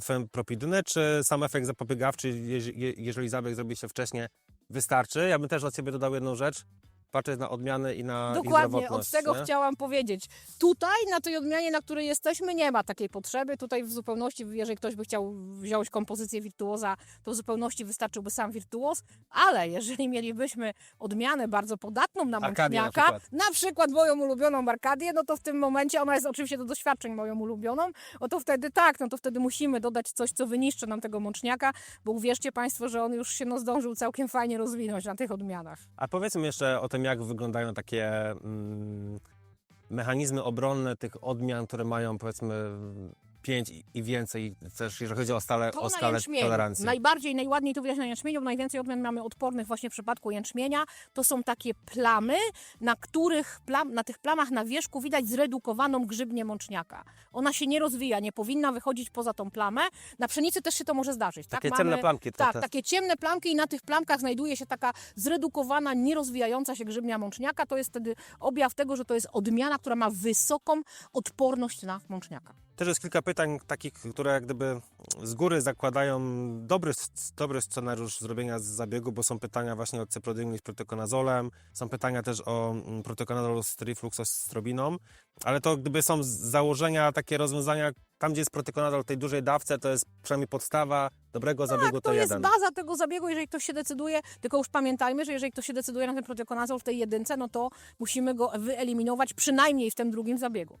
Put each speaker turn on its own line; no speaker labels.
twoją propidynę, czy sam efekt zapobiegawczy, jeż- je- jeżeli zabieg zrobi się wcześniej, wystarczy? Ja bym też od siebie dodał jedną rzecz. Patrzeć na odmiany i na
Dokładnie, od tego
nie?
chciałam powiedzieć. Tutaj, na tej odmianie, na której jesteśmy, nie ma takiej potrzeby. Tutaj w zupełności, jeżeli ktoś by chciał wziąć kompozycję wirtuoza, to w zupełności wystarczyłby sam wirtuoz, ale jeżeli mielibyśmy odmianę bardzo podatną na
Arkadia na
mączniaka,
przykład.
na przykład moją ulubioną Arkadię, no to w tym momencie, ona jest oczywiście do doświadczeń moją ulubioną, no to wtedy tak, no to wtedy musimy dodać coś, co wyniszczy nam tego mączniaka, bo uwierzcie Państwo, że on już się no, zdążył całkiem fajnie rozwinąć na tych odmianach.
A powiedzmy jeszcze o tym, jak wyglądają takie mm, mechanizmy obronne tych odmian, które mają powiedzmy 5 i- i więcej, też jeżeli chodzi o, stale,
To
o
na
skalę
jęczmieniu.
tolerancji.
Najbardziej, najładniej to widać na jęczmieniu, bo najwięcej odmian mamy odpornych właśnie w przypadku jęczmienia. To są takie plamy, na których plam, na tych plamach na wierzchu widać zredukowaną grzybnię mączniaka. Ona się nie rozwija, nie powinna wychodzić poza tą plamę. Na pszenicy też się to może zdarzyć.
Takie
tak?
ciemne
Mamy-
plamki. to-
Tak,
to-
takie ciemne plamki i na tych plamkach znajduje się taka zredukowana, nierozwijająca się grzybnia mączniaka. To jest wtedy objaw tego, że to jest odmiana, która ma wysoką odporność na mączniaka.
Też jest kilka pytań takich, które jak gdyby z góry zakładają dobry, dobry scenariusz zrobienia zabiegu, bo są pytania właśnie o cyprodyngli z protokonazolem, są pytania też o mm, protokonazol z trifluxostrobiną, ale to gdyby są założenia, takie rozwiązania, tam gdzie jest protokonazol w tej dużej dawce, to jest przynajmniej podstawa dobrego zabiegu
Tak,
to,
to jest
jeden.
baza tego zabiegu, jeżeli ktoś się decyduje, tylko już pamiętajmy, że jeżeli ktoś się decyduje na ten protokonazol w tej jedynce, no to musimy go wyeliminować przynajmniej w tym drugim zabiegu.